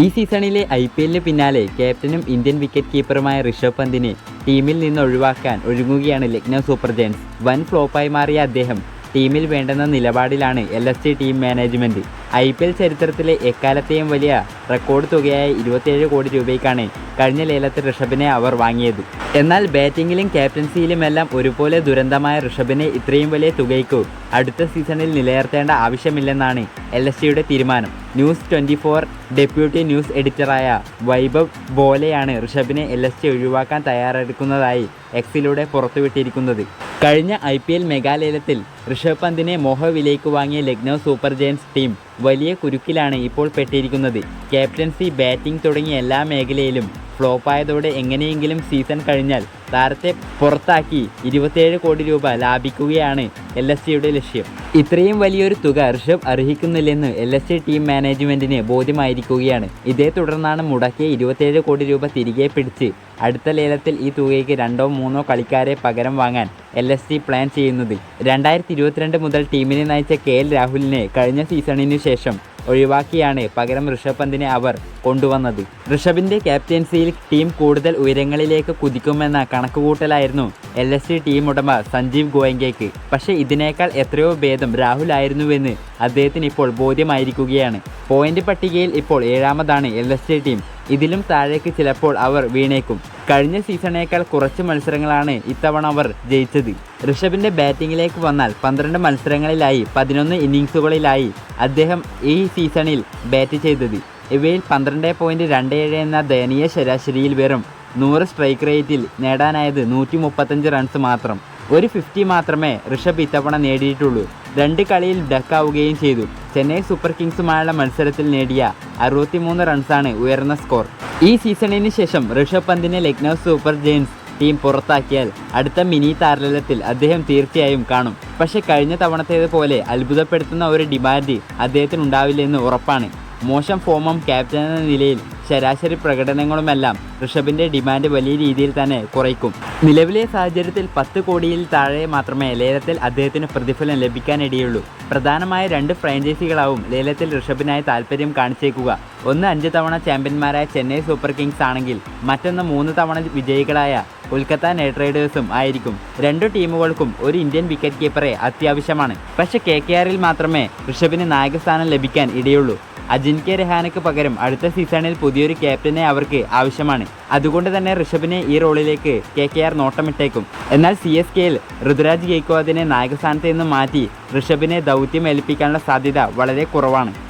ഈ സീസണിലെ I P എല്ലിന് പിന്നാലെ ക്യാപ്റ്റനും ഇന്ത്യൻ വിക്കറ്റ് കീപ്പറുമായ ഋഷഭ് പന്തിനെ ടീമിൽ നിന്ന് ഒഴിവാക്കാൻ ഒരുങ്ങുകയാണ് ലക്നൗ സൂപ്പർ ജയൻസ്. വൻ ഫ്ലോപ്പായി മാറിയ അദ്ദേഹം ടീമിൽ വേണ്ടെന്ന നിലപാടിലാണ് L team management I P L ചരിത്രത്തിലെ എക്കാലത്തെയും വലിയ റെക്കോർഡ് തുകയായ ഇരുപത്തിയേഴ് കോടി രൂപയ്ക്കാണ് കഴിഞ്ഞ ലേലത്തിൽ ഋഷഭിനെ അവർ വാങ്ങിയത്. എന്നാൽ ബാറ്റിങ്ങിലും ക്യാപ്റ്റൻസിയിലുമെല്ലാം ഒരുപോലെ ദുരന്തമായ ഋഷഭിനെ ഇത്രയും വലിയ തുകയ്ക്കു അടുത്ത സീസണിൽ നിലനിർത്തേണ്ട ആവശ്യമില്ലെന്നാണ് എൽ എസ് സിയുടെ തീരുമാനം. News twenty four deputy news എഡിറ്ററായ Vaibhav ബോലെയാണ് ഋഷഭിനെ എൽ എസ് സി ഒഴിവാക്കാൻ തയ്യാറെടുക്കുന്നതായി എക്സിലൂടെ പുറത്തുവിട്ടിരിക്കുന്നത്. കഴിഞ്ഞ ഐ പി എൽ മെഗാലേലത്തിൽ ഋഷഭ് പന്തിനെ മോഹവിലേക്ക് വാങ്ങിയ ലക്നൗ സൂപ്പർ ജയൻസ് ടീം വലിയ കുരുക്കിലാണ് ഇപ്പോൾ പെട്ടിരിക്കുന്നത്. ക്യാപ്റ്റൻസി ബാറ്റിംഗ് തുടങ്ങിയ എല്ലാ മേഖലയിലും ഫ്ലോപ്പായതോടെ എങ്ങനെയെങ്കിലും സീസൺ കഴിഞ്ഞാൽ താരത്തെ പുറത്താക്കി ഇരുപത്തിയേഴ് കോടി രൂപ ലാഭിക്കുകയാണ് എൽ എസ് സിയുടെ ലക്ഷ്യം. ഇത്രയും വലിയൊരു തുക ഋഷഭ് അർഹിക്കുന്നില്ലെന്ന് എൽ എസ് സി ടീം മാനേജ്മെന്റിന് ബോധ്യമായിരിക്കുകയാണ്. ഇതേ തുടർന്നാണ് മുടക്കിയ ഇരുപത്തിയേഴ് കോടി രൂപ തിരികെ പിടിച്ച് അടുത്ത ലേലത്തിൽ ഈ തുകയ്ക്ക് രണ്ടോ മൂന്നോ കളിക്കാരെ പകരം വാങ്ങാൻ എൽ എസ് സി പ്ലാൻ ചെയ്യുന്നത്. രണ്ടായിരത്തി ഇരുപത്തിരണ്ട് മുതൽ ടീമിനെ നയിച്ച കെ എൽ രാഹുലിനെ കഴിഞ്ഞ സീസണിനു ശേഷം ഒഴിവാക്കിയാണ്. പകരം ഋഷഭ് പന്തിനെ അവർ കൊണ്ടുവന്നത്. ഋഷഭിന്റെ ക്യാപ്റ്റൻസിയിൽ ടീം കൂടുതൽ ഉയരങ്ങളിലേക്ക് കുതിക്കുമെന്ന കണക്കുകൂട്ടലായിരുന്നു എൽ എസ് സി ടീം ഉടമ സഞ്ജീവ് ഗോയങ്കയ്ക്ക്. പക്ഷേ ഇതിനേക്കാൾ എത്രയോ ഭേദം രാഹുൽ ആയിരുന്നുവെന്ന് അദ്ദേഹത്തിന് ഇപ്പോൾ ബോധ്യമായിരിക്കുകയാണ്. പോയിന്റ് പട്ടികയിൽ ഇപ്പോൾ ഏഴാമതാണ് എൽ എസ് സി ടീം. ഇതിലും താഴേക്ക് ചിലപ്പോൾ അവർ വീണേക്കും. കഴിഞ്ഞ സീസണേക്കാൾ കുറച്ച് മത്സരങ്ങളാണ് ഇത്തവണ അവർ ജയിച്ചത്. ഋഷഭിന്റെ ബാറ്റിങ്ങിലേക്ക് വന്നാൽ പന്ത്രണ്ട് മത്സരങ്ങളിലായി പതിനൊന്ന് ഇന്നിങ്സുകളിലായി അദ്ദേഹം ഈ സീസണിൽ ബാറ്റ് ചെയ്തത്. ഇവയിൽ പന്ത്രണ്ട് പോയിന്റ് രണ്ട് ഏഴ് എന്ന ദയനീയ ശരാശരിയിൽ വെറും നൂറ് സ്ട്രൈക്ക് റേറ്റിൽ നേടാനായത് നൂറ്റി മുപ്പത്തഞ്ച് റൺസ് മാത്രം. ഒരു ഫിഫ്റ്റി മാത്രമേ ഋഷഭ് ഇത്തവണ നേടിയിട്ടുള്ളൂ. രണ്ട് കളിയിൽ ഡക്കാവുകയും ചെയ്തു. ചെന്നൈ സൂപ്പർ കിങ്സുമായുള്ള മത്സരത്തിൽ നേടിയ അറുപത്തിമൂന്ന് റൺസാണ് ഉയർന്ന സ്കോർ ഈ സീസണിന് ശേഷം ഋഷഭ് പന്തിനെ ലക്നൗ സൂപ്പർ ജെയിൻസ് ടീം പുറത്താക്കിയാൽ അടുത്ത മിനി താരലത്തിൽ അദ്ദേഹം തീർച്ചയായും കാണും. പക്ഷേ കഴിഞ്ഞ തവണത്തേതുപോലെ അത്ഭുതപ്പെടുത്തുന്ന ഒരു ഡിമാൻഡ് അദ്ദേഹത്തിന് ഉണ്ടാവില്ലെന്ന് ഉറപ്പാണ്. മോശം ഫോമും ക്യാപ്റ്റൻ എന്ന നിലയിൽ ശരാശരി പ്രകടനങ്ങളുമെല്ലാം ഋഷഭിന്റെ ഡിമാൻഡ് വലിയ രീതിയിൽ തന്നെ കുറയ്ക്കും. നിലവിലെ സാഹചര്യത്തിൽ പത്ത് കോടിയിൽ താഴെ മാത്രമേ ലേലത്തിൽ അദ്ദേഹത്തിന് പ്രതിഫലം ലഭിക്കാനിടയുള്ളൂ. പ്രധാനമായ രണ്ട് ഫ്രാഞ്ചൈസികളാവും ലേലത്തിൽ ഋഷഭിനായി താല്പര്യം കാണിച്ചേക്കുക. ഒന്ന് അഞ്ച് തവണ ചാമ്പ്യന്മാരായ ചെന്നൈ സൂപ്പർ കിങ്സ് ആണെങ്കിൽ മറ്റൊന്ന് മൂന്ന് തവണ വിജയികളായ കൊൽക്കത്ത നൈറ്റ് റൈഡേഴ്സും ആയിരിക്കും. രണ്ടു ടീമുകൾക്കും ഒരു ഇന്ത്യൻ വിക്കറ്റ് കീപ്പറെ അത്യാവശ്യമാണ്. പക്ഷേ കെ കെ ആറിൽ മാത്രമേ ഋഷഭിന് നായകസ്ഥാനം ലഭിക്കാൻ ഇടയുള്ളൂ. അജിൻകെ രഹാനയ്ക്ക് പകരം അടുത്ത സീസണിൽ പുതിയൊരു ക്യാപ്റ്റനെ അവർക്ക് ആവശ്യമാണ്. അതുകൊണ്ട് തന്നെ ഋഷഭിനെ ഈ റോളിലേക്ക് കെ കെ ആർ നോട്ടമിട്ടേക്കും. എന്നാൽ സി എസ് കെയിൽ ഋതുരാജ് ഗെയ്ക്വാദിനെ നായകസ്ഥാനത്ത് നിന്ന് മാറ്റി ഋഷഭിനെ ദൗത്യം ഏൽപ്പിക്കാനുള്ള സാധ്യത വളരെ കുറവാണ്.